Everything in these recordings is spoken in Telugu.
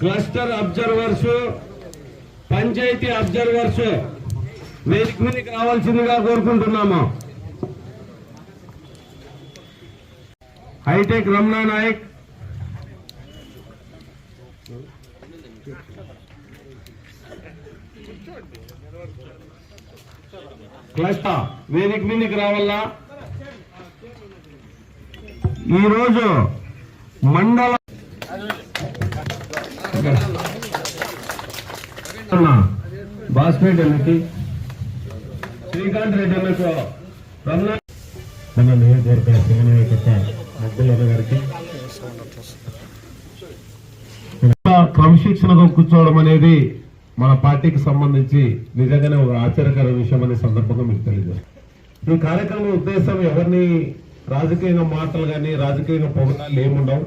క్లస్టర్ అబ్జర్వర్స్ పంచాయతీ అబ్జర్వర్స్ వేదిక మీదకి రావాల్సిందిగా కోరుకుంటున్నాము. హైటెక్ రమణా నాయక్. క్లస్టర్ వేదిక మీదకి రావాలా? ఈరోజు మండల బాస్పేట్ ఎన్నిక శ్రీకాంత్ రెడ్డి ఎన్నిక రమణ. మన నియోజకవర్గ సమన్వయకర్త మద్దెల గారికి. క్రమశిక్షణతో కూర్చోవడం అనేది మన పార్టీకి సంబంధించి నిజంగానే ఒక ఆశ్చర్యకర విషయం అనే సందర్భంగా మీకు తెలియజేస్తాం ఈ కార్యక్రమం ఉద్దేశం ఎవరిని రాజకీయంగా మాటలు కానీ రాజకీయంగా పొగడాలు ఏముండవు.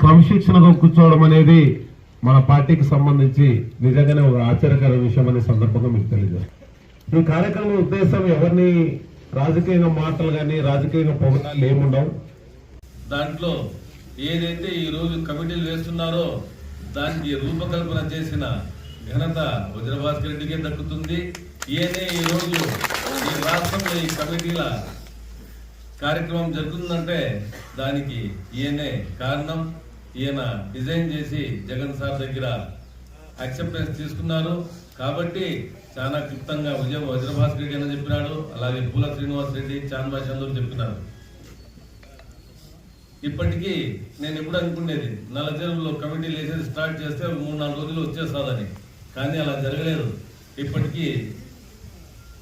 క్రమశిక్షణగా కూర్చోవడం అనేది మన పార్టీకి సంబంధించి నిజంగానే ఒక ఆశ్చర్యకర విషయం అనే సందర్భంగా మీకు తెలియజేస్తాం ఈ కార్యక్రమం ఉద్దేశం ఎవరిని రాజకీయంగా మాటలు కానీ రాజకీయంగా పొగడాలు ఏముండవు దాంట్లో ఏదైతే ఈ రోజు కమిటీలు వేస్తున్నారో దానికి రూపకల్పన చేసిన ఘనత వజ్రభాస్కర్ రెడ్డికే దక్కుతుంది. ఈయనే ఈ రోజు ఈ రాష్ట్రంలో ఈ కమిటీల కార్యక్రమం జరుగుతుందంటే దానికి ఈయనే కారణం. ఈయన డిజైన్ చేసి జగన్ సార్ దగ్గర యాక్సెప్టెన్స్ తీసుకున్నారు. కాబట్టి చాలా క్లుప్తంగా విజయ వజ్రభాస్కర్ రెడ్డి అని చెప్పినాడు. అలాగే పూల శ్రీనివాస్ రెడ్డి చాన్బా చంద్రులు చెప్పినారు ఇప్పటికీ నేను ఎప్పుడు అనుకునేది నల్ల చెరువులో కమిటీలు వేసేది స్టార్ట్ చేస్తే మూడు నాలుగు రోజులు వచ్చేస్తుందని. కానీ అలా జరగలేదు. ఇప్పటికీ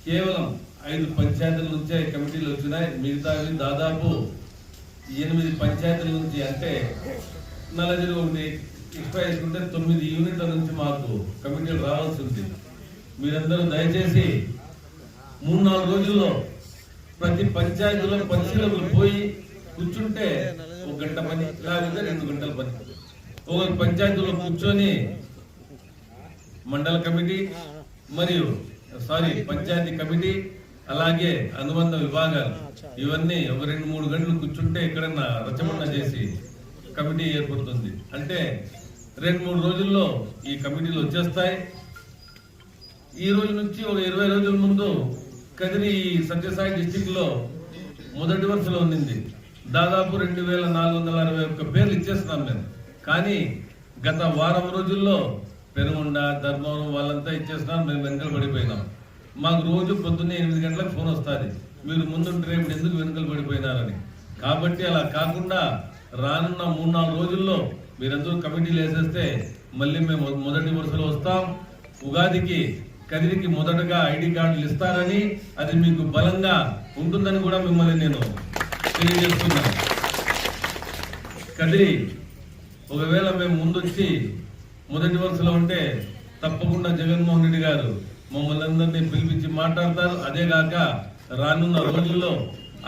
కేవలం ఐదు పంచాయతీల నుంచే కమిటీలు వచ్చినాయి. మిగతావి దాదాపు ఎనిమిది పంచాయతీల నుంచి అంటే నలజరు ఒకటి ఎక్స్ట్రా వేసుకుంటే తొమ్మిది యూనిట్ల నుంచి మాకు కమిటీలు రావాల్సి ఉంది. మీరందరూ దయచేసి మూడు నాలుగు రోజుల్లో ప్రతి పంచాయతీలో పరిశీలకులు పోయి కూర్చుంటే ఒక గంట పని లేకపోతే రెండు గంటల పని. ఒక పంచాయతీలో కూర్చొని మండల కమిటీ మరియు సారీ పంచాయతీ కమిటీ అలాగే అనుబంధ విభాగాలు. ఇవన్నీ ఒక రెండు మూడు గంటలు కూర్చుంటే ఎక్కడన్నా రచమన్న చేసి కమిటీ ఏర్పడుతుంది. అంటే రెండు మూడు రోజుల్లో ఈ కమిటీలు వచ్చేస్తాయి. ఈ రోజు నుంచి ఒక ఇరవై రోజుల ముందు కదిరి సత్యసాయి డిస్టిక్లో మొదటి వరుసలో ఉండింది. దాదాపు రెండు వేల నాలుగు వందల అరవై ఒక్క పేర్లు ఇచ్చేస్తున్నాం మేము. కానీ గత వారం రోజుల్లో పెనుగొండ ధర్మవరం వాళ్ళంతా ఇచ్చేస్తున్నాం. మేము వెనుకలు పడిపోయినాం. మాకు రోజు పొద్దున్నే ఎనిమిది గంటలకు ఫోన్ వస్తుంది. మీరు ముందుంటే రేపు ఎందుకు వెనుకలు పడిపోయినారని. కాబట్టి అలా కాకుండా రానున్న మూడు నాలుగు రోజుల్లో మీరందరూ కమిటీలు వేసేస్తే మళ్ళీ మేము మొదటి వరుసలో వస్తాం. ఉగాదికి కదిరికి మొదటగా ఐడి కార్డులు ఇస్తారని అది మీకు బలంగా ఉంటుందని కూడా మిమ్మల్ని నేను తెలియజేస్తున్నాను. కదిరి ఒకవేళ మేము ముందొచ్చి మొదటి వరుసలో ఉంటే తప్పకుండా జగన్మోహన్ రెడ్డి గారు మమ్మల్ని అందరినీ పిలిపించి మాట్లాడతారు. అదేగాక రానున్న రోజుల్లో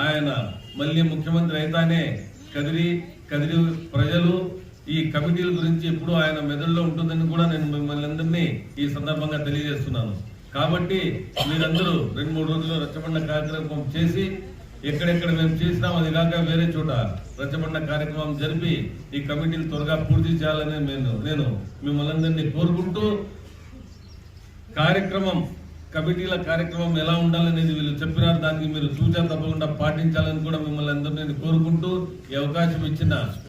ఆయన మళ్ళీ ముఖ్యమంత్రి అయితానే కదిరి కదిరి ప్రజలు ఈ కమిటీల గురించి ఎప్పుడు ఆయన మెదడులో ఉంటుందని కూడా నేను మిమ్మల్ని అందరినీ ఈ సందర్భంగా తెలియజేస్తున్నాను. కాబట్టి మీరందరూ రెండు మూడు రోజుల్లో రచ్చబండ కార్యక్రమం చేసి ఎక్కడెక్కడ మేము చేసినాం అది కాక వేరే చోట రచ్చబండ కార్యక్రమం జరిపి ఈ కమిటీలు త్వరగా పూర్తి చేయాలని నేను నేను మిమ్మల్ని అందరినీ కోరుకుంటూ కార్యక్రమం కమిటీల కార్యక్రమం ఎలా ఉండాలనేది వీళ్ళు చెప్పినారు. దానికి మీరు సూచన తప్పకుండా పాటించాలని కూడా మిమ్మల్ని అందరినీ కోరుకుంటూ ఈ అవకాశం ఇచ్చిన